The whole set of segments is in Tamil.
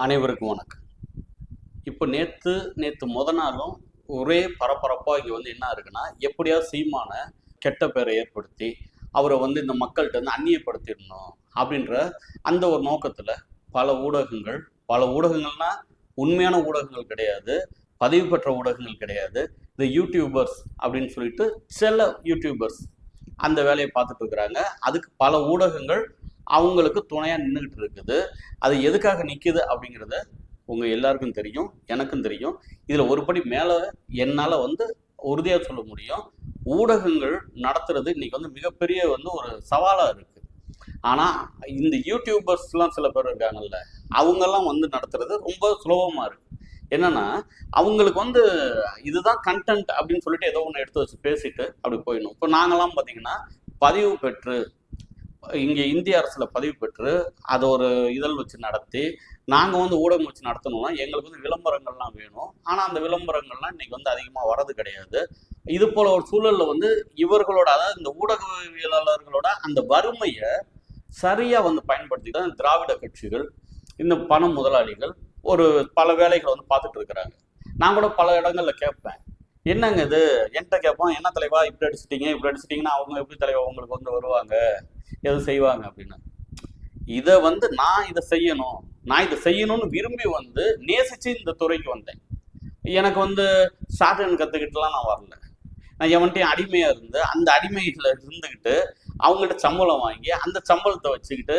அனைவருக்கும் வணக்கம். இப்போ நேற்று நேற்று முத நாளும் ஒரே பரபரப்பாக இங்கே வந்து என்ன இருக்குன்னா எப்படியாவது சீமான கெட்ட பேரை ஏற்படுத்தி அவரை வந்து இந்த மக்கள்கிட்ட வந்து அந்நியப்படுத்திடணும் அப்படின்ற அந்த ஒரு நோக்கத்தில் பல ஊடகங்கள் பல ஊடகங்கள்னா உண்மையான ஊடகங்கள் கிடையாது பதிவு பெற்ற ஊடகங்கள் கிடையாது. இந்த யூடியூபர்ஸ் அப்படின்னு சொல்லிட்டு சில யூடியூபர்ஸ் அந்த வேலையை பார்த்துட்டு இருக்கிறாங்க. அதுக்கு பல ஊடகங்கள் அவங்களுக்கு துணையாக நின்றுக்கிட்டு இருக்குது. அது எதுக்காக நிற்குது அப்படிங்கிறத உங்கள் எல்லாருக்கும் தெரியும் எனக்கும் தெரியும். இதில் ஒருபடி மேலே என்னால் வந்து உறுதியாக சொல்ல முடியும். ஊடகங்கள் நடத்துறது இன்னைக்கு வந்து மிகப்பெரிய வந்து ஒரு சவாலாக இருக்குது ஆனால் இந்த யூடியூபர்ஸ்லாம் சில பேர் இருக்காங்கல்ல அவங்கெல்லாம் வந்து நடத்துறது ரொம்ப சுலபமாக இருக்கு. என்னன்னா அவங்களுக்கு வந்து இதுதான் கண்டென்ட் அப்படின்னு சொல்லிட்டு ஏதோ ஒன்று எடுத்து வச்சு பேசிட்டு அப்படி போயிடணும். இப்போ நாங்களாம் பார்த்தீங்கன்னா பதிவு பெற்று இங்கே இந்திய அரசில் பதிவு பெற்று அதை ஒரு இதழ் வச்சு நடத்தி நாங்கள் வந்து ஊடகம் வச்சு நடத்தணும்னா எங்களுக்கு வந்து விளம்பரங்கள்லாம் வேணும். ஆனால் அந்த விளம்பரங்கள்லாம் இன்னைக்கு வந்து அதிகமாக வரது கிடையாது. இது போல ஒரு சூழலில் வந்து இவர்களோட அதாவது இந்த ஊடகவியலாளர்களோட அந்த வறுமையை சரியாக வந்து பயன்படுத்தி தான் திராவிட கட்சிகள் இந்த பண முதலாளிகள் ஒரு பல வேலைகளை வந்து பார்த்துட்டு இருக்கிறாங்க. நான் கூட பல இடங்களில் கேட்பேன். என்னங்க இது? என்கிட்ட கேட்போம் என்ன தலைவா? இப்படி அடிச்சிட்டீங்க இப்படி அடிச்சிட்டீங்கன்னா அவங்க எப்படி தலைவா? உங்களுக்கு வந்து வருவாங்க? எதுவும் செய்வாங்க அப்படின்னு இதை வந்து நான் இதை செய்யணும் நான் இதை செய்யணும்னு விரும்பி வந்து நேசிச்சு இந்த துறைக்கு வந்தேன். எனக்கு வந்து ஷார்ட் கற்றுக்கிட்டுலாம் நான் வரல. நான் எவன்ட்டையும் அடிமையா இருந்து அந்த அடிமையில இருந்துக்கிட்டு அவங்ககிட்ட சம்பளம் வாங்கி அந்த சம்பளத்தை வச்சுக்கிட்டு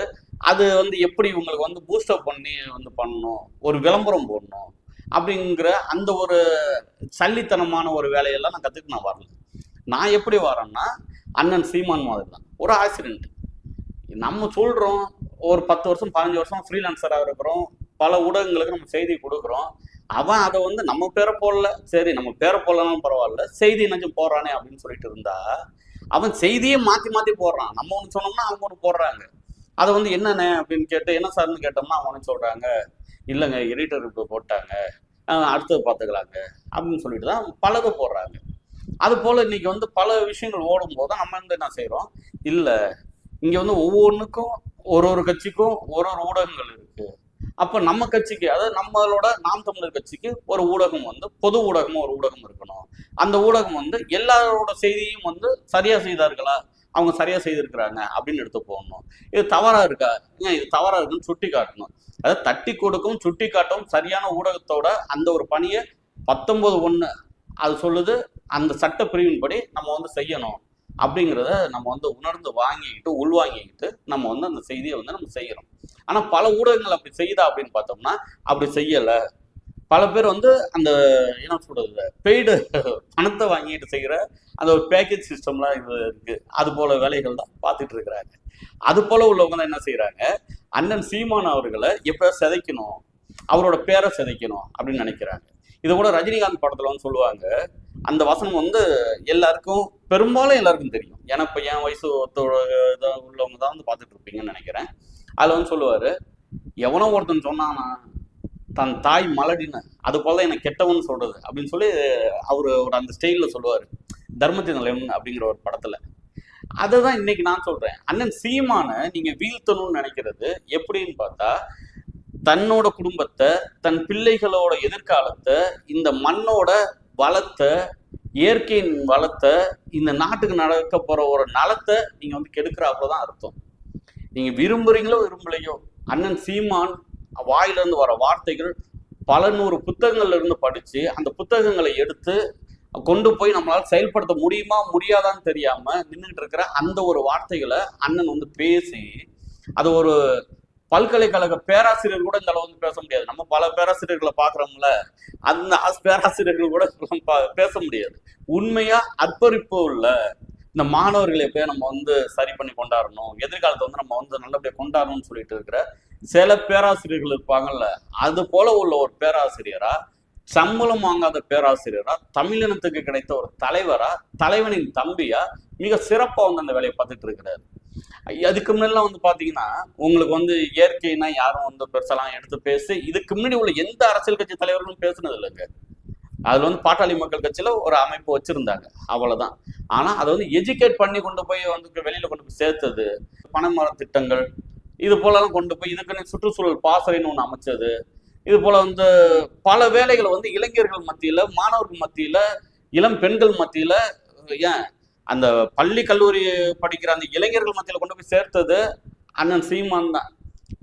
அது வந்து எப்படி இவங்களுக்கு வந்து பூஸ்டப் பண்ணி வந்து பண்ணணும் ஒரு விளம்பரம் போடணும் அப்படிங்கிற அந்த ஒரு சல்லித்தனமான ஒரு வேலையெல்லாம் நான் கற்றுக்கு நான் வரல. நான் எப்படி வரேன்னா அண்ணன் சீமான் மாதிரி தான் ஒரு ஆக்சிடென்ட் நம்ம சொல்கிறோம் ஒரு பத்து வருஷம் பதினஞ்சு வருஷம் ஃப்ரீலான்சராக இருக்கிறோம். பல ஊடகங்களுக்கு நம்ம செய்தி கொடுக்குறோம். அவன் அதை வந்து நம்ம பேரை போடல. சரி நம்ம பேரை போடலனாலும் பரவாயில்ல. செய்தி நஞ்சம் போடுறானே அப்படின்னு சொல்லிட்டு இருந்தா அவன் செய்தியே மாற்றி மாற்றி போடுறான். நம்ம ஒன்று சொன்னோம்னா அவங்க ஒன்று போடுறாங்க. அதை வந்து என்னென்ன அப்படின்னு கேட்டு என்ன சார்னு கேட்டோம்னா அவன் ஒன்று சொல்கிறாங்க இல்லைங்க எடிட்டர் இப்போ போட்டாங்க. அடுத்தது பார்த்துக்கலாங்க அப்படின்னு சொல்லிட்டு தான் பலது போடுறாங்க. அது போல் இன்னைக்கு வந்து பல விஷயங்கள் ஓடும் போது நம்ம வந்து என்ன செய்கிறோம் இல்லை இங்கே வந்து ஒவ்வொன்றுக்கும் ஒரு ஒரு கட்சிக்கும் ஒரு ஒரு ஊடகங்கள் இருக்கு. அப்போ நம்ம கட்சிக்கு அதாவது நம்மளோட நாம் தமிழர் கட்சிக்கு ஒரு ஊடகம் வந்து பொது ஊடகமும் ஒரு ஊடகம் இருக்கணும். அந்த ஊடகம் வந்து எல்லாரோட செய்தியும் வந்து சரியா செய்தார்களா? அவங்க சரியா செய்திருக்கிறாங்க அப்படின்னு எடுத்து போகணும் இது தவறா இருக்கா? ஏன் இது தவறா இருக்குன்னு சுட்டி காட்டணும். அதாவது தட்டி கொடுக்கும் சுட்டி காட்டும் சரியான ஊடகத்தோட அந்த ஒரு பணியை பத்தொன்பது ஒன்று அது சொல்லுது அந்த சட்ட பிரிவின்படி நம்ம வந்து செய்யணும். அப்படிங்கிறத நம்ம வந்து உணர்ந்து வாங்கிக்கிட்டு உள்வாங்கிக்கிட்டு நம்ம வந்து அந்த செய்தியை வந்து நம்ம செய்கிறோம் ஆனால் பல ஊடகங்கள் அப்படி செய்யுதா அப்படின்னு பார்த்தோம்னா அப்படி செய்யலை. பல பேர் வந்து அந்த என்ன சொல்றது பெய்டு பணத்தை வாங்கிட்டு செய்கிற அந்த ஒரு பேக்கேஜ் சிஸ்டம்லாம் இது இருக்கு. அது போல வேலைகள் தான் பார்த்துட்டு இருக்கிறாங்க. அது போல உள்ளவங்க தான் என்ன செய்கிறாங்க அண்ணன் சீமான் அவர்களை எப்போ சிதைக்கணும்? அவரோட பேரை சிதைக்கணும் அப்படின்னு நினைக்கிறாங்க. இது கூட ரஜினிகாந்த் படத்துல வந்து சொல்லுவாங்க அந்த வசனம் வந்து எல்லாருக்கும் பெரும்பாலும் எல்லாருக்கும் தெரியும். ஏன்னா இப்போ என் வயசு ஒருத்தோட உள்ளவங்க தான் வந்து பார்த்துட்டு இருப்பீங்கன்னு நினைக்கிறேன். அதில் வந்து சொல்லுவார் எவனோ ஒருத்தன் சொன்னானா தன் தாய் மலடின்னு அது போல எனக்கு கெட்டவன் சொல்றது. அப்படின்னு சொல்லி அவர் ஒரு அந்த ஸ்டைலில் சொல்லுவார். தர்மத்தின் நிலையம் அப்படிங்கிற ஒரு படத்தில். அதை தான் இன்னைக்கு நான் சொல்றேன். அண்ணன் சீமானை நீங்க வீழ்த்தணும்னு நினைக்கிறது எப்படின்னு பார்த்தா தன்னோட குடும்பத்தை தன் பிள்ளைகளோட எதிர்காலத்தை இந்த மண்ணோட வளத்தை இயற்கையின் வளத்தை இந்த நாட்டுக்கு நடக்க போகிற ஒரு நலத்தை நீங்கள் வந்து கெடுக்கிறாப்புல தான் அர்த்தம். நீங்கள் விரும்புகிறீங்களோ விரும்பலையோ அண்ணன் சீமான் வாயிலிருந்து வர வார்த்தைகள் பல நூறு புத்தகங்கள்ல இருந்து படித்து அந்த புத்தகங்களை எடுத்து கொண்டு போய் நம்மளால் செயல்படுத்த முடியுமா முடியாதான்னு தெரியாமல் நின்றுட்டு இருக்கிற அந்த ஒரு வார்த்தைகளை அண்ணன் வந்து பேசி அது ஒரு பல்கலைக்கழக பேராசிரியர் கூட இந்த அளவு வந்து பேச முடியாது. நம்ம பல பேராசிரியர்களை பாக்குறோம்ல அந்த பேராசிரியர்கள் கூட பேச முடியாது. உண்மையா அர்ப்பரிப்பு உள்ள இந்த மாணவர்களை எப்படியா நம்ம வந்து சரி பண்ணி கொண்டாடணும் எதிர்காலத்தை வந்து நம்ம வந்து நல்லபடியாக கொண்டாடணும்னு சொல்லிட்டு இருக்கிற சில பேராசிரியர்கள் இருப்பாங்கல்ல அது போல உள்ள ஒரு பேராசிரியரா சம்பளம் வாங்காத பேராசிரியரா தமிழினத்துக்கு கிடைத்த ஒரு தலைவரா தலைவனின் தம்பியா மிக சிறப்பாக வந்து அந்த வேலையை பார்த்துட்டு இருக்கிறாரு. அதுக்கு முன்னெல்லாம் வந்து பாத்தீங்கன்னா உங்களுக்கு வந்து இயற்கைனா யாரும் வந்து பெருசெல்லாம் எடுத்து பேசி இதுக்கு முன்னாடி உள்ள எந்த அரசியல் கட்சி தலைவர்களும் பேசுனது இல்லைங்க. அதுல வந்து பாட்டாளி மக்கள் கட்சியில ஒரு அமைப்பு வச்சிருந்தாங்க. அவ்வளவுதான். ஆனா அதை வந்து எஜுகேட் பண்ணி கொண்டு போய் வந்து வெளியில கொண்டு போய் சேர்த்தது பனைமர திட்டங்கள் இது போலலாம் கொண்டு போய் இதுக்குன்னு சுற்றுச்சூழல் பாசறைன்னு ஒன்று அமைச்சது இது போல வந்து பல வேலைகளை வந்து இளைஞர்கள் மத்தியில மாணவர்கள் மத்தியில இளம் பெண்கள் மத்தியில ஏன் அந்த பள்ளி கல்லூரி படிக்கிற அந்த இளைஞர்கள் மத்தியில் கொண்டு போய் சேர்த்தது அண்ணன் சீமான் தான்.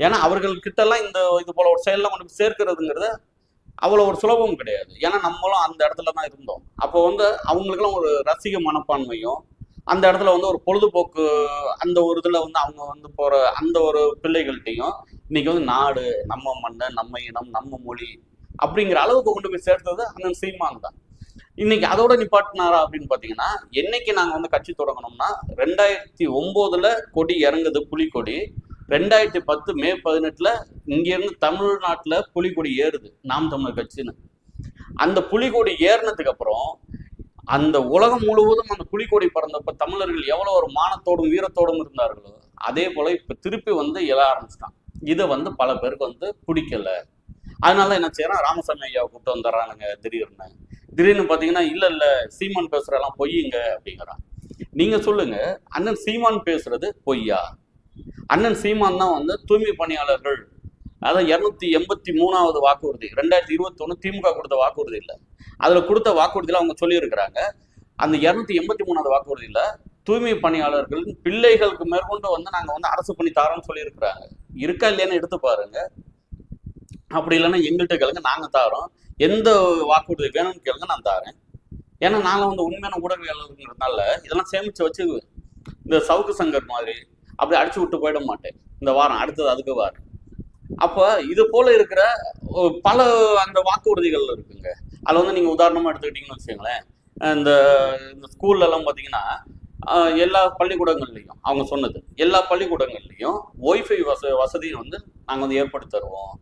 ஏன்னா அவர்கள் கிட்டலாம் இந்த இது போல ஒரு செயல்லாம் கொண்டு போய் சேர்க்கிறதுங்கிறது அவ்வளோ ஒரு சுலபம் கிடையாது. ஏன்னா நம்மளும் அந்த இடத்துல தான் இருந்தோம். அப்போ வந்து அவங்களுக்குலாம் ஒரு ரசிக மனப்பான்மையும் அந்த இடத்துல வந்து ஒரு பொழுதுபோக்கு அந்த ஒரு இதில் வந்து அவங்க வந்து போகிற அந்த ஒரு பிள்ளைகள்கிட்டையும் இன்னைக்கு வந்து நாடு நம்ம மண் நம்ம இனம் நம்ம மொழி அப்படிங்கிற அளவுக்கு கொண்டு போய் சேர்த்தது அண்ணன் சீமான் தான். இன்னைக்கு அதோட நிப்பாட்டினாரா அப்படின்னு பார்த்தீங்கன்னா என்னைக்கு நாங்கள் வந்து கட்சி தொடங்கணும்னா ரெண்டாயிரத்தி ஒன்பதுல கொடி இறங்குது புலிக்கொடி ரெண்டாயிரத்தி பத்து மே பதினெட்டுல இங்கேருந்து தமிழ்நாட்டில் புலிக்கொடி ஏறுது நாம் தமிழர் கட்சின்னு. அந்த புலிக்கொடி ஏறினதுக்கு அப்புறம் அந்த உலகம் முழுவதும் அந்த புலிக்கொடி பறந்தப்ப தமிழர்கள் எவ்வளோ ஒரு மானத்தோடும் வீரத்தோடும் இருந்தார்களோ அதே போல இப்போ திருப்பி வந்து எழ ஆரம்பிச்சிட்டான். இதை வந்து பல பேருக்கு வந்து பிடிக்கல. அதனால என்ன செய்யறான்? ராமசாமி ஐயாவை கூப்பிட்டு வந்துடுறானுங்க திடீர்னு. திடீர்னு பார்த்தீங்கன்னா இல்லை இல்லை சீமான் பேசுறதெல்லாம் பொய்யுங்க அப்படிங்கிறான். நீங்கள் சொல்லுங்கள் அண்ணன் சீமான் பேசுறது பொய்யா? அண்ணன் சீமான் தான் வந்து தூய்மை பணியாளர்கள். அதான் இரநூத்தி எண்பத்தி மூணாவது வாக்குறுதி ரெண்டாயிரத்தி இருபத்தி ஒன்று திமுக கொடுத்த வாக்குறுதி இல்லை. அதில் கொடுத்த வாக்குறுதியில் அவங்க சொல்லியிருக்கிறாங்க அந்த இரநூத்தி எண்பத்தி மூணாவது வாக்குறுதியில் தூய்மை பணியாளர்களின் பிள்ளைகளுக்கு மேற்கொண்டு வந்து நாங்கள் வந்து அரசு பண்ணி தரோம்னு சொல்லியிருக்கிறாங்க. இருக்கா இல்லையான்னு எடுத்து பாருங்க. அப்படி இல்லைன்னா எங்கள்கிட்ட கேளுங்க நாங்கள் தாரோம். எந்த வாக்குறுதி வேணும்னு கேளுங்க நான் தாரேன். ஏன்னா நாங்கள் வந்து உண்மையான ஊடகவியலாளருங்கிறதுனால இதெல்லாம் சேமித்து வச்சு இந்த சவுக்கு சங்கர் மாதிரி அப்படி அடிச்சு விட்டு போயிட மாட்டேன். இந்த வாரம் அடுத்தது அதுக்கு வாரம் அப்போ இது போல இருக்கிற பல அந்த வாக்குறுதிகள் இருக்குங்க. அதில் வந்து நீங்கள் உதாரணமாக எடுத்துக்கிட்டிங்கன்னு வச்சுக்கோங்களேன். இந்த இந்த ஸ்கூல்லலாம் பார்த்தீங்கன்னா எல்லா பள்ளிக்கூடங்கள்லையும் அவங்க சொன்னது எல்லா பள்ளிக்கூடங்கள்லையும் ஒய்ஃபை வச வசதியை வந்து நாங்கள் வந்து ஏற்படுத்தி தருவோம்.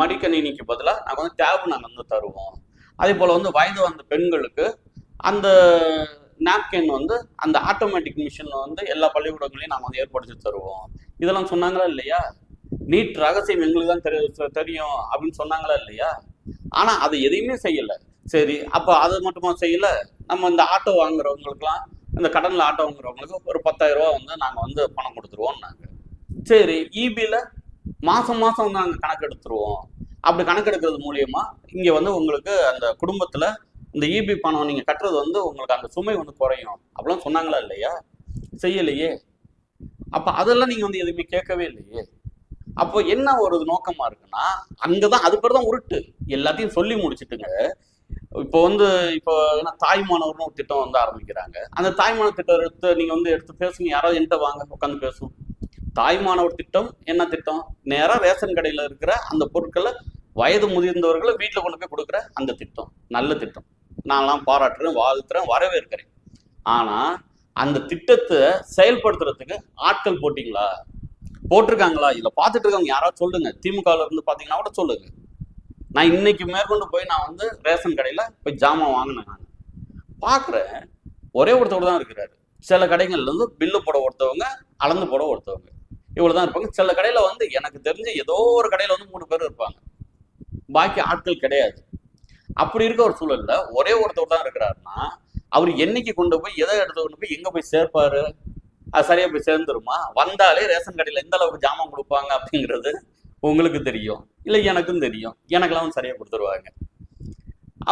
மடிக்கணினிக்கு பதிலாக நாங்கள் வந்து டேப் நாங்கள் வந்து தருவோம். அதே போல் வந்து வயது வந்த பெண்களுக்கு அந்த நாப்கின் வந்து அந்த ஆட்டோமேட்டிக் மிஷின் வந்து எல்லா பள்ளிக்கூடங்களையும் நாங்கள் வந்து ஏற்படுத்தி தருவோம். இதெல்லாம் சொன்னாங்களா இல்லையா? நீட் ரகசியம் எங்களுக்கு தான் தெரிய தெரியும் அப்படின்னு சொன்னாங்களா இல்லையா? ஆனால் அது எதையுமே செய்யல. சரி அப்போ அது மட்டுமா செய்யலை? நம்ம இந்த ஆட்டோ வாங்குறவங்களுக்குலாம் இந்த கடனில் ஆட்டோ வாங்குறவங்களுக்கு ஒரு பத்தாயிரம் ரூபா வந்து நாங்கள் வந்து பணம் கொடுத்துருவோம்னாங்க. சரி இபியில் மாசம் மாசம் வந்து நாங்க கணக்கு எடுத்துருவோம் அப்படி கணக்கு எடுக்கிறது மூலியமா இங்க வந்து உங்களுக்கு அந்த குடும்பத்துல இந்த இபி பணம் நீங்க கட்டுறது வந்து உங்களுக்கு அந்த சுமை வந்து குறையும். அப்படிலாம் சொன்னாங்களா இல்லையா? செய்யலையே. அப்ப அதெல்லாம் நீங்க வந்து எதுவுமே கேட்கவே இல்லையே. அப்போ என்ன ஒரு நோக்கமா இருக்குன்னா அங்கதான் அது பேர் தான் உருட்டு. எல்லாத்தையும் சொல்லி முடிச்சிட்டுங்க. இப்போ வந்து இப்போ என்ன தாய்மானவர்னு ஒரு திட்டம் வந்து ஆரம்பிக்கிறாங்க. அந்த தாய்மான திட்டம் எடுத்து நீங்க வந்து எடுத்து பேசுங்க. யாராவது என்கிட்ட வாங்க உட்காந்து பேசுவோம். தாய்மானவர் திட்டம் என்ன திட்டம்? நேராக ரேஷன் கடையில் இருக்கிற அந்த பொருட்களை வயது முதிர்ந்தவர்களை வீட்டில் கொண்டு போய் கொடுக்குற அந்த திட்டம். நல்ல திட்டம். நான்லாம் பாராட்டுறேன் வாழ்த்துறேன் வரவேற்கிறேன். ஆனால் அந்த திட்டத்தை செயல்படுத்துறதுக்கு ஆட்கள் போட்டிங்களா? போட்டிருக்காங்களா? இதில் பார்த்துட்டு இருக்கவங்க யாராவது சொல்லுங்க. திமுகவில் இருந்து பார்த்தீங்கன்னா கூட சொல்லுங்க. நான் இன்னைக்கு மேற்கொண்டு போய் நான் வந்து ரேஷன் கடையில் போய் ஜாமான் வாங்கினேன் நான். பார்க்குறேன் ஒரே ஒருத்தவர் தான் இருக்கிறாரு. சில கடைகள்ல இருந்து பில்லு போட ஒருத்தவங்க அளந்து போட ஒருத்தவங்க. இவ்வளவுதான் இருப்பாங்க. சில கடையில வந்து எனக்கு தெரிஞ்சு ஏதோ ஒரு கடையில வந்து மூணு பேர் இருப்பாங்க. பாக்கி ஆட்கள் கிடையாது. அப்படி இருக்க ஒரு சூழல்ல ஒரே ஒருத்தவர் தான் இருக்கிறாருன்னா அவர் என்னைக்கு கொண்டு போய் எதை எடுத்து கொண்டு போய் எங்க போய் சேர்ப்பாரு? அது சரியா போய் சேர்ந்துருமா? வந்தாலே ரேஷன் கடையில எந்த அளவுக்கு ஜாமான் கொடுப்பாங்க அப்படிங்கிறது உங்களுக்கு தெரியும். இல்லை எனக்கும் தெரியும். எனக்கெல்லாம் சரியா கொடுத்துருவாங்க.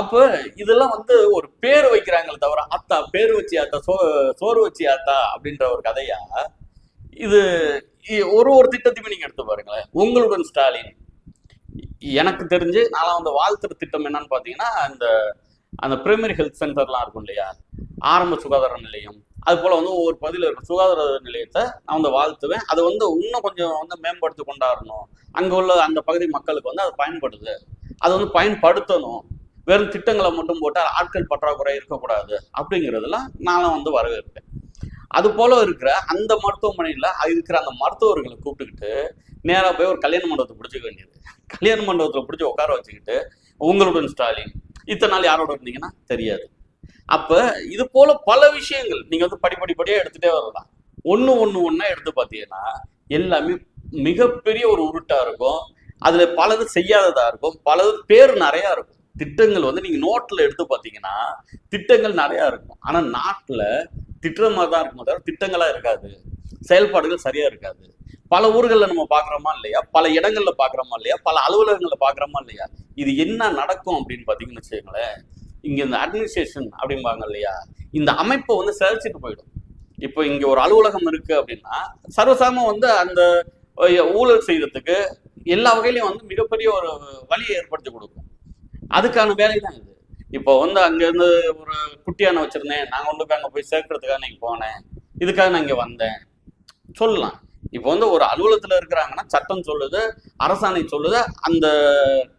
அப்ப இதெல்லாம் வந்து ஒரு பேர் வைக்கிறாங்களே தவிர அத்தா பேர் வச்சு அத்தா சோ சோறு வச்சு அத்தா அப்படின்ற ஒரு கதையா இது ஒரு ஒரு திட்டத்தையுமே நீங்க எடுத்து பாருங்களேன். உங்களுடன் ஸ்டாலின். எனக்கு தெரிஞ்சு நான் வந்து வாழ்த்துற திட்டம் என்னன்னு பாத்தீங்கன்னா அந்த அந்த பிரைமரி ஹெல்த் சென்டர்லாம் இருக்கும் இல்லையா? ஆரம்ப சுகாதார நிலையம். அது போல வந்து ஒவ்வொரு பகுதியில் இருக்கும் சுகாதார நிலையத்தை நான் வந்து வாழ்த்துவேன். அது வந்து இன்னும் கொஞ்சம் வந்து மேம்படுத்தி கொண்டாடணும். அங்கே உள்ள அந்த பகுதி மக்களுக்கு வந்து அது பயன்படுது. அது வந்து பயன்படுத்தணும். வெறும் திட்டங்களை மட்டும் போட்டால் ஆட்கள் பற்றாக்குறை இருக்கக்கூடாது. அப்படிங்கிறதுலாம் நானும் வந்து வரவேற்பேன் அது போல இருக்கிற அந்த மருத்துவமனையில் இருக்கிற அந்த மருத்துவர்களை கூப்பிட்டுக்கிட்டு நேராக போய் ஒரு கல்யாண மண்டபத்தை பிடிச்சிக்க வேண்டியது. கல்யாண மண்டபத்தில் பிடிச்சி உட்கார வச்சுக்கிட்டு உங்களுடன் ஸ்டாலின் இத்தனை நாள் யாரோட இருந்தீங்கன்னா? தெரியாது. அப்போ இது போல பல விஷயங்கள் நீங்கள் வந்து படிப்படிப்படியா எடுத்துகிட்டே வரலாம். ஒன்று ஒன்று ஒன்றா எடுத்து பார்த்தீங்கன்னா எல்லாமே மிகப்பெரிய ஒரு உருட்டா இருக்கும். அதுல பலது செய்யாததா இருக்கும். பலது பேர் நிறைய இருக்கும். திட்டங்கள் வந்து நீங்க நோட்ல எடுத்து பார்த்தீங்கன்னா திட்டங்கள் நிறைய இருக்கும். ஆனா நாட்டுல திட்டுற மாதிரி தான் இருக்கும். தவிர திட்டங்களாக இருக்காது. செயல்பாடுகள் சரியா இருக்காது. பல ஊர்களில் நம்ம பார்க்குறோமா இல்லையா? பல இடங்கள்ல பார்க்குறோமா இல்லையா? பல அலுவலகங்களில் பார்க்குறோமா இல்லையா? இது என்ன நடக்கும் அப்படின்னு பார்த்தீங்கன்னு வச்சுக்கோங்களேன். இங்கே இந்த அட்மினிஸ்ட்ரேஷன் அப்படிம்பாங்க இல்லையா? இந்த அமைப்பை வந்து சிதைச்சிட்டு போயிடும். இப்போ இங்கே ஒரு அலுவலகம் இருக்கு அப்படின்னா சர்வசாம வந்து அந்த ஊழல் செய்யறதுக்கு எல்லா வகையிலையும் வந்து மிகப்பெரிய ஒரு வழியை ஏற்படுத்தி கொடுக்கும். அதுக்கான வேலை தான் இது. இப்போ வந்து அங்கேருந்து ஒரு குட்டியான வச்சுருந்தேன். நான் கொண்டு போய் அங்கே போய் சேர்க்கறதுக்காக நீங்க போனேன். இதுக்காக நான் இங்கே வந்தேன். சொல்லலாம். இப்போ வந்து ஒரு அலுவலகத்தில் இருக்கிறாங்கன்னா சட்டம் சொல்லுது அரசாணை சொல்லுது அந்த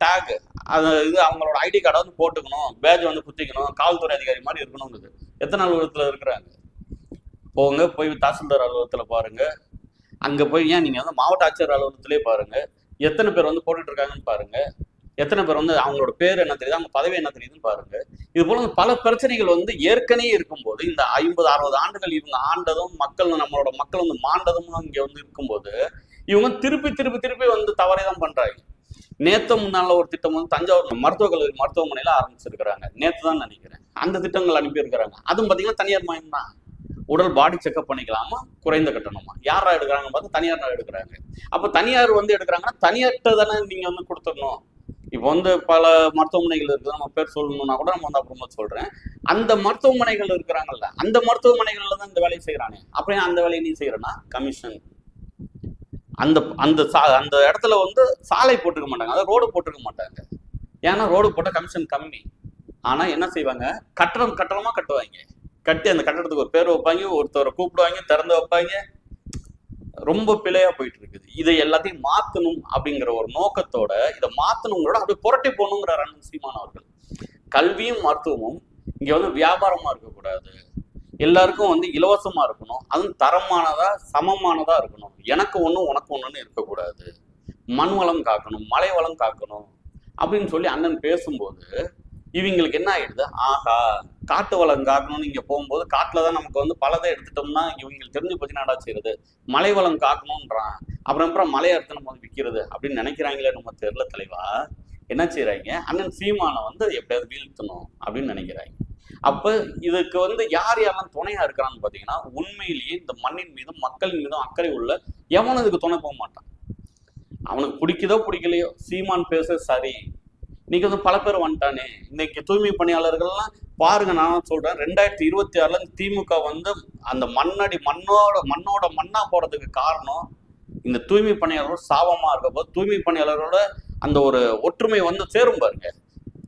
டேக் அது இது அவங்களோட ஐடி கார்டை வந்து போட்டுக்கணும் பேஜ் வந்து குத்திக்கணும் காவல்துறை அதிகாரி மாதிரி இருக்கணுங்கிறது எத்தனை அலுவலகத்தில் இருக்கிறாங்க? போங்க போய் தாசில்தார் அலுவலகத்தில் பாருங்கள் அங்கே போய் ஏன் நீங்கள் வந்து மாவட்ட ஆட்சியர் அலுவலகத்திலே பாருங்கள் எத்தனை பேர் வந்து போட்டுட்டு இருக்காங்கன்னு எத்தனை பேர் வந்து அவங்களோட பேர் என்ன தெரியுது அவங்க பதவி என்ன தெரியுதுன்னு பாருங்க. இது போல பல பிரச்சனைகள் வந்து ஏற்கனவே இருக்கும்போது இந்த ஐம்பது அறுபது ஆண்டுகள் இவங்க ஆண்டதும் மக்கள் நம்மளோட மக்கள் வந்து மாண்டதும் இங்க வந்து இருக்கும்போது இவங்க திருப்பி திருப்பி திருப்பி வந்து தவறை தான் பண்றாங்க. நேத்த முன்னால ஒரு திட்டம் வந்து தஞ்சாவூர் மருத்துவக் கல்லூரி மருத்துவமனையில ஆரம்பிச்சிருக்கிறாங்க. நேத்து தான் நினைக்கிறேன். அந்த திட்டங்கள் அனுப்பி இருக்கிறாங்க அதுவும் பாத்தீங்கன்னா தனியார் மயம் தான். உடல் பாடி செக்அப் பண்ணிக்கலாமா குறைந்த கட்டணமா? யாரா எடுக்கிறாங்க பார்த்து தனியார் எடுக்கிறாங்க. அப்ப தனியார் வந்து எடுக்கிறாங்கன்னா தனியார்கிட்ட தானே நீங்க வந்து கொடுத்துடணும். இப்போ வந்து பல மருத்துவமனைகள் இருக்குது. நம்ம பேர் சொல்லணும்னா கூட நம்ம வந்து அப்புறமா சொல்றேன். அந்த மருத்துவமனைகள் இருக்கிறாங்கல்ல அந்த மருத்துவமனைகள்ல தான் இந்த வேலையை செய்கிறானே அப்புறம் அந்த வேலையை நீ செய்யறனா கமிஷன் அந்த அந்த சா அந்த இடத்துல வந்து சாலை போட்டுக்க மாட்டாங்க. அதாவது ரோடு போட்டுக்க மாட்டாங்க. ஏன்னா ரோடு போட்டால் கமிஷன் கம்மி. ஆனால் என்ன செய்வாங்க? கட்டணம் கட்டணமாக கட்டுவாங்க. கட்டி அந்த கட்டடத்துக்கு ஒரு பேர் வைப்பாங்க ஒருத்தரை கூப்பிடுவாங்க திறந்து வைப்பாங்க. ரொம்ப பிழையா போயிட்டு இருக்குது இதை எல்லாத்தையும் மாத்தணும் அப்படிங்கிற ஒரு நோக்கத்தோட இதை மாத்தணுங்களோட அப்படியே புரட்டி போகணுங்கிறார் அண்ணன் சீமான் அவர்கள். கல்வியும் மருத்துவமும் இங்க வந்து வியாபாரமா இருக்கக்கூடாது. எல்லாருக்கும் வந்து இலவசமா இருக்கணும். அதுவும் தரமானதா சமமானதா இருக்கணும். எனக்கு ஒண்ணு உனக்கு ஒண்ணுன்னு இருக்கக்கூடாது. மண் வளம் காக்கணும் மலை வளம் காக்கணும் அப்படின்னு சொல்லி அண்ணன் பேசும்போது இவங்களுக்கு என்ன ஆயிடுது? ஆஹா காட்டு வளம் காக்கணும்னு இங்க போகும்போது காட்டுல தான் நமக்கு வந்து பலதை எடுத்துட்டோம்னா இவங்களுக்கு தெரிஞ்சு போச்சு நடா செய்யுது மலை வளம் காக்கணும்ன்றான். அப்புறம் அப்புறம் மலையை எடுத்து நம்ம வந்து விற்கிறது அப்படின்னு நினைக்கிறாங்களே நம்ம தெரில தலைவா. என்ன செய்கிறாங்க அண்ணன் சீமானை வந்து எப்படியாவது வீழ்த்தணும் அப்படின்னு நினைக்கிறாங்க. அப்ப இதுக்கு வந்து யார் யாரெல்லாம் துணையா இருக்கிறான்னு பாத்தீங்கன்னா உண்மையிலேயே இந்த மண்ணின் மீதும் மக்களின் மீதும் அக்கறை உள்ள எவனும் இதுக்கு துணை போக மாட்டான். அவனுக்கு பிடிக்குதோ பிடிக்கலையோ சீமான் பேச சரி. இன்னைக்கு வந்து பல பேர் வந்துட்டானே. இன்னைக்கு தூய்மை பணியாளர்கள்லாம் பாருங்க நான் சொல்றேன் ரெண்டாயிரத்தி இருபத்தி ஆறுல திமுக வந்து அந்த மண்ணடி மண்ணோட மண்ணோட மண்ணா போறதுக்கு காரணம் இந்த தூய்மை பணியாளரோட சாபமா இருக்கப்போ போது தூய்மை பணியாளரோட அந்த ஒரு ஒற்றுமை வந்து சேரும் பாருங்க.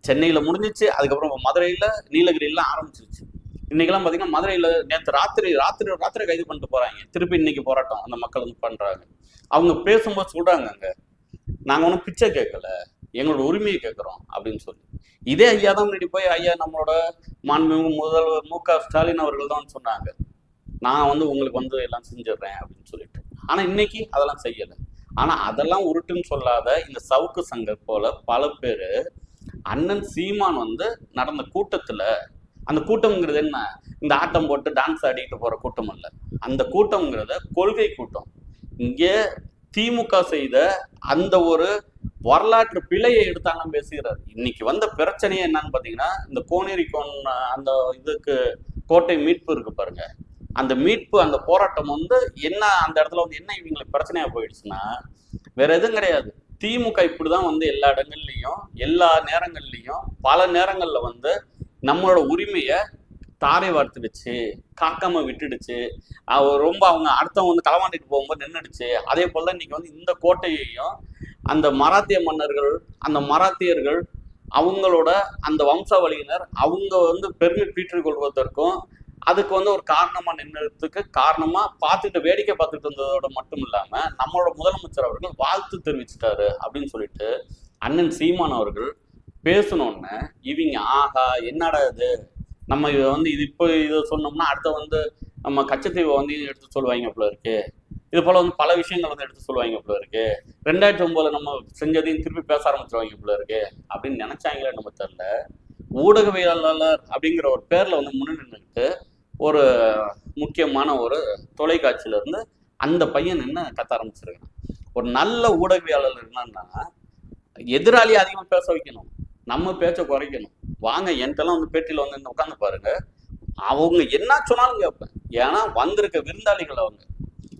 சென்னையில முடிஞ்சிச்சு அதுக்கப்புறம் மதுரையில் மதுரையில ஆரம்பிச்சிருச்சு. இன்னைக்கெல்லாம் பாத்தீங்கன்னா மதுரையில நேற்று ராத்திரி ராத்திரி ராத்திரி கைது பண்ணிட்டு போறாங்க. திருப்பி இன்னைக்கு போராட்டம் அந்த மக்கள் வந்து பண்றாங்க. அவங்க பேசும்போது சொல்றாங்க அங்க நாங்க ஒன்றும் பிச்சை கேட்கல. எங்களோட உரிமையை கேட்குறோம் அப்படின்னு சொல்லி. இதே ஐயா தான் முன்னாடி போய் ஐயா நம்மளோட மாண்புமிகு முதல்வர் மு க ஸ்டாலின் அவர்கள் தான் சொன்னாங்க. நான் வந்து உங்களுக்கு வந்து எல்லாம் செஞ்சிடுறேன் அப்படின்னு சொல்லிட்டு. ஆனால் இன்னைக்கு அதெல்லாம் செய்யலை. ஆனால் அதெல்லாம் உருட்டுன்னு சொல்லாத இந்த சவுக்கு சங்கர் போல பல பேர் அண்ணன் சீமான் வந்து நடந்த கூட்டத்தில் அந்த கூட்டம்ங்கிறது என்ன? இந்த ஆட்டம் போட்டு டான்ஸ் ஆடிட்டு போகிற கூட்டம் இல்லை அந்த கூட்டம்ங்கிறத கொள்கை கூட்டம். இங்கே திமுக செய்த அந்த ஒரு வரலாற்று பிழையை எடுத்தாங்க பேசுகிறார். இன்னைக்கு வந்த பிரச்சனையே என்னன்னு பாத்தீங்கன்னா இந்த கோனேரி கோன் அந்த இதுக்கு கோட்டை மீட்பு இருக்கு பாருங்க. அந்த மீட்பு அந்த போராட்டம் வந்து என்ன அந்த இடத்துல வந்து என்ன இவங்களுக்கு பிரச்சனையா போயிடுச்சுன்னா வேற எதுவும் கிடையாது. திமுக இப்படிதான் வந்து எல்லா இடங்கள்லையும் எல்லா நேரங்கள்லையும் பல நேரங்கள்ல வந்து நம்மளோட உரிமையை தாரை வார்த்துடுச்சு காக்காம விட்டுடுச்சு. அவர் ரொம்ப அவங்க அடுத்தவங்க வந்து களவாண்டிட்டு போகும்போது நின்றுடுச்சு அதே போல இன்னைக்கு வந்து இந்த கோட்டையையும் அந்த மராத்திய மன்னர்கள் அந்த மராத்தியர்கள் அவங்களோட அந்த வம்சாவளியினர் அவங்க வந்து பெருமை பீற்றிக் கொள்வதற்கும் அதுக்கு வந்து ஒரு காரணமா நின்றதுக்கு காரணமா பார்த்துட்டு வேடிக்கை பார்த்துட்டு இருந்ததோட மட்டும் இல்லாம நம்மளோட முதலமைச்சர் அவர்கள் வாழ்த்து தெரிவிச்சிட்டாரு அப்படின்னு சொல்லிட்டு அண்ணன் சீமான் அவர்கள் பேசணுன்னு இவங்க ஆஹா என்னடா இது? நம்ம இதை வந்து இது இப்போ இதை சொன்னோம்னா அடுத்த வந்து நம்ம கச்சத்தீவை வந்து எடுத்து சொல்லுவாங்க போல இருக்கு. இது போல வந்து பல விஷயங்கள் வந்து எடுத்து சொல்லுவாங்க போல இருக்கு. ரெண்டாயிரத்தி ஒன்பதுல நம்ம செஞ்சதையும் திருப்பி பேச ஆரம்பிச்சிருவாங்க போல இருக்கு. அப்படின்னு நினைச்சாங்களே நம்ம தெரியல. ஊடகவியலாளர் அப்படிங்கிற ஒரு பேர்ல வந்து முன்ன நின்றுக்கிட்டு ஒரு முக்கியமான ஒரு தொலைக்காட்சியில இருந்து அந்த பையன் என்ன கத்த ஆரம்பிச்சிருக்கான். ஒரு நல்ல ஊடகவியலாளர் என்னன்னா எதிராளி அதிகமா பேச வைக்கணும். நம்ம பேச்சை குறைக்கணும். வாங்க என்கிட்டலாம் வந்து பேட்டியில் வந்து உட்காந்து பாருங்க. அவங்க என்ன சொன்னாலும் கேட்பேன். ஏன்னா வந்திருக்க விருந்தாளிகள் அவங்க.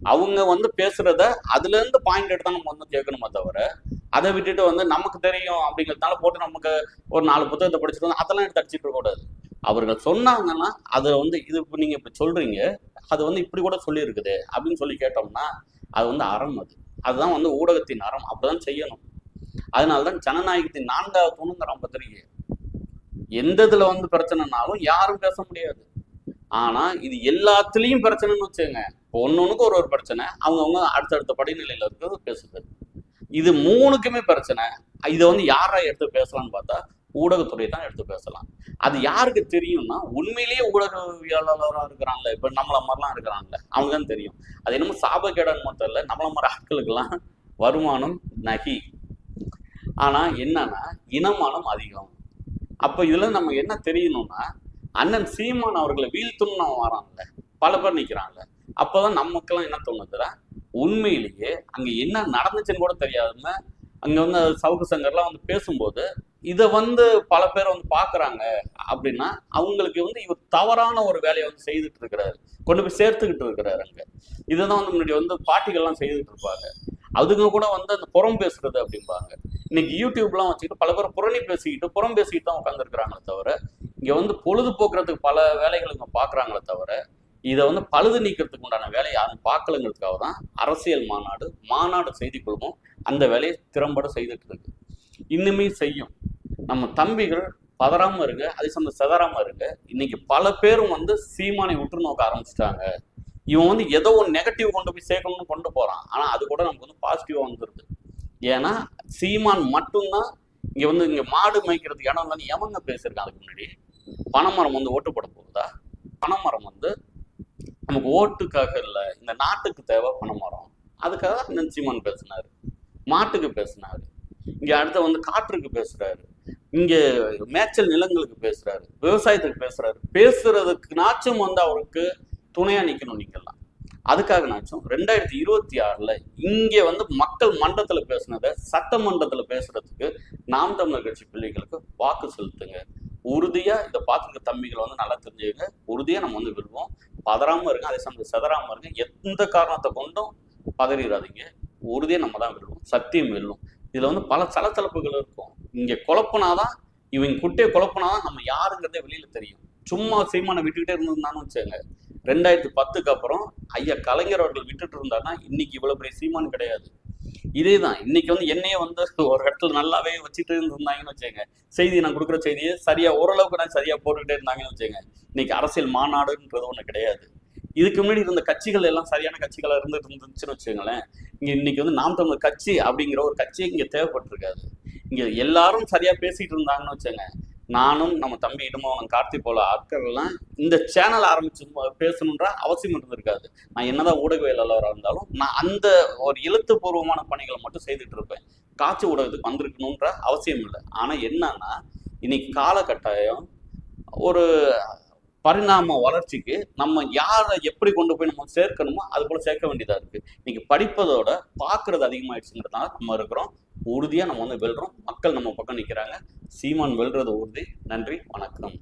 அவங்க வந்து பேசுறத அதுல இருந்து பாயிண்ட் எடுத்து நம்ம வந்து கேட்கணுமே தவிர அதை விட்டுட்டு வந்து நமக்கு தெரியும் அப்படிங்கிறதுனால போட்டு நமக்கு ஒரு நாலு புத்தகத்தை படிச்சுட்டு வந்து அதெல்லாம் எடுத்து அடிச்சுட்டு கூடாது. அவர்கள் சொன்னாங்கன்னா அதை வந்து இது இப்போ நீங்க இப்படி சொல்றீங்க அது வந்து இப்படி கூட சொல்லியிருக்குது அப்படின்னு சொல்லி கேட்டோம்னா அது வந்து அறம் அது. அதுதான் வந்து ஊடகத்தின் அறம். அப்படிதான் செய்யணும். அதனாலதான் ஜனநாயகத்தின் நான்காவது தூணுங்கிறோம் பத்திரிகை. எந்த இதுல வந்து பிரச்சனைனாலும் யாரும் பேச முடியாது. ஆனா இது எல்லாத்துலயும் பிரச்சனைன்னு வச்சுங்க இப்போ ஒன்னொன்னுக்கு ஒரு ஒரு பிரச்சனை. அவங்கவுங்க அடுத்தடுத்த படிநிலையில் இருக்கிறது பேசுது இது மூணுக்குமே பிரச்சனை. இதை வந்து யாரா எடுத்து பேசலாம்னு பார்த்தா ஊடகத்துறை தான் எடுத்து பேசலாம். அது யாருக்கு தெரியும்னா உண்மையிலேயே ஊடகவியலாளராக இருக்கிறாங்கல்ல இப்போ நம்மளை மாதிரிலாம் இருக்கிறாங்கல்ல அவங்க தான் தெரியும். அது என்னமோ சாபக்கேடான்னு மட்டும் இல்லை நம்மள மாதிரி ஆட்களுக்கெல்லாம் வருமானம் நகி. ஆனால் என்னன்னா இனமானம் அதிகம். அப்போ இதில் நம்ம என்ன தெரியணும்னா அண்ணன் சீமான் அவர்களை வீழ்த்துன்னு அவன் பல பேர் நிக்கிறான்ல. அப்போதான் நமக்கெல்லாம் என்ன தோணுதுன்னா உண்மையிலேயே அங்கே என்ன நடந்துச்சுன்னு கூட தெரியாதுன்னு அங்கே வந்து சவுக்கு சங்கர்லாம் வந்து பேசும்போது இதை வந்து பல பேர் வந்து பார்க்குறாங்க அப்படின்னா அவங்களுக்கு வந்து இவர் தவறான ஒரு வேலையை வந்து செய்துட்டு இருக்கிறாரு. கொண்டு போய் சேர்த்துக்கிட்டு இருக்கிறாரு அங்க. இதுதான் வந்து முன்னாடி வந்து பாட்டிகள்லாம் செய்துட்டு இருப்பாங்க. அதுங்க கூட வந்து அந்த புறம் பேசுறது அப்படிம்பாங்க. இன்னைக்கு யூடியூப்லாம் வச்சுக்கிட்டு பல பேர் புறணி பேசிக்கிட்டு புறம் பேசிக்கிட்டு தான் உட்காந்துருக்குறாங்களே தவிர இங்கே வந்து பொழுதுபோக்குறதுக்கு பல வேலைகள் இங்கே பார்க்குறாங்களே தவிர இதை வந்து பழுது நீக்கிறதுக்கு உண்டான வேலையை யாரும் பார்க்கலங்கிறதுக்காக தான் அரசியல் மாநாடு மாநாடு செய்தி குழுமம் அந்த வேலையை திறம்பட செய்துட்டு இருக்கு. இன்னுமே செய்யும். நம்ம தம்பிகள் பதறாமல் இருங்க அதே சமயம் செதறாமல் இருங்க. இன்னைக்கு பல பேரும் வந்து சீமானை உற்று நோக்க ஆரம்பிச்சிட்டாங்க. இவன் வந்து ஏதோ ஒரு நெகட்டிவ் கொண்டு போய் சேர்க்கணும்னு கொண்டு போகிறான் ஆனால் அது கூட நமக்கு வந்து பாசிட்டிவாக வந்துருது. ஏன்னா சீமான் மட்டும்தான் இங்கே வந்து இங்கே மாடு மேய்க்கிறதுக்கு இடம் இல்லைன்னு எவங்க பேசியிருக்கான் அதுக்கு முன்னாடி? பனைமரம் வந்து ஓட்டு போட போகுதா? பனைமரம் வந்து நமக்கு ஓட்டுக்காக இல்லை இந்த நாட்டுக்கு தேவை பனைமரம். அதுக்காக அண்ணன் சீமான் பேசினாரு. மாட்டுக்கு பேசினாரு. இங்கே அடுத்த வந்து காற்றுக்கு பேசுகிறாரு இங்கே மேய்ச்சல் நிலங்களுக்கு பேசுகிறாரு விவசாயத்துக்கு பேசுகிறாரு பேசுறதுக்கு நாச்சும் வந்து அவருக்கு துணையாக நிற்கணும் நீங்கள்லாம் அதுக்காக நாச்சும் ரெண்டாயிரத்தி இருபத்தி ஆறில் இங்கே வந்து மக்கள் மன்றத்தில் பேசுனதை சட்டமன்றத்தில் பேசுறதுக்கு நாம் தமிழர் கட்சி பிள்ளைகளுக்கு வாக்கு செலுத்துங்க. உறுதியாக இதை பார்த்துருக்க தம்பிகளை வந்து நல்லா தெரிஞ்சுக்க உறுதியாக நம்ம வந்து விடுவோம். பதறாமல் இருங்க அதே சமயம் செதறாமல் இருங்க. எந்த காரணத்தை கொண்டும் பதறிடாதீங்க. உறுதியை நம்ம தான் வெல்லும் சத்தியம் வெல்லும் இதில் வந்து பல சலசலப்புகள் இருக்கும். இங்கே குழப்பினாதான் இவங்க குட்டையை குழப்பினாதான் நம்ம யாருங்கிறதே வெளியில் தெரியும். சும்மா சீமானை விட்டுக்கிட்டே இருந்திருந்தான்னு வச்சுங்க ரெண்டாயிரத்தி பத்துக்கு அப்புறம் ஐயா கலைஞர் அவர்கள் விட்டுட்டு இருந்தாருன்னா இன்னைக்கு இவ்வளோ பெரிய சீமான் கிடையாது. இதே தான் இன்னைக்கு வந்து என்னையே வந்து ஒரு இடத்துல நல்லாவே வச்சுட்டு இருந்தாங்கன்னு வச்சுங்க செய்தி நான் கொடுக்குற செய்தியை சரியா ஓரளவுக்கு நான் சரியா போட்டுக்கிட்டே இருந்தாங்கன்னு வச்சுங்க இன்னைக்கு அரசியல் மாநாடுன்றது ஒண்ணு கிடையாது. இதுக்கு முன்னாடி இருந்த கட்சிகள் எல்லாம் சரியான கட்சிகளாக இருந்துட்டு இருந்துச்சுன்னு வச்சுக்கோங்களேன். இங்க இன்னைக்கு வந்து நாம் தமிழ் கட்சி அப்படிங்கிற ஒரு கட்சி இங்க தேவைப்பட்டிருக்காது. இங்க எல்லாரும் சரியா பேசிட்டு இருந்தாங்கன்னு வச்சுங்க நானும் நம்ம தம்பி இடுமோகன் கார்த்தி போல ஆட்கள்லாம் இந்த சேனல் ஆரம்பிச்சு பேசணுன்ற அவசியம் இருந்திருக்காது. நான் என்னதான் ஊடகவியலாளராக இருந்தாலும் நான் அந்த ஒரு எழுத்துப்பூர்வமான பணிகளை மட்டும் செய்துட்டு இருப்பேன். காட்சி ஊடகத்துக்கு வந்திருக்கணுன்ற அவசியம் இல்லை. ஆனால் என்னன்னா இன்னைக்கு காலகட்டாயம் ஒரு பரிணாம வளர்ச்சிக்கு நம்ம யாரை எப்படி கொண்டு போய் நம்ம சேர்க்கணுமோ அது போல சேர்க்க வேண்டியதா இருக்கு. இன்னைக்கு படிப்பதோட பார்க்கறது அதிகமாயிடுச்சுங்கிறதுனால நம்ம இருக்கிறோம். உறுதியாக நம்ம வந்து வெல்றோம். மக்கள் நம்ம பக்கம் நிற்கிறாங்க சீமான் வெல்றது உறுதி. நன்றி. வணக்கம்.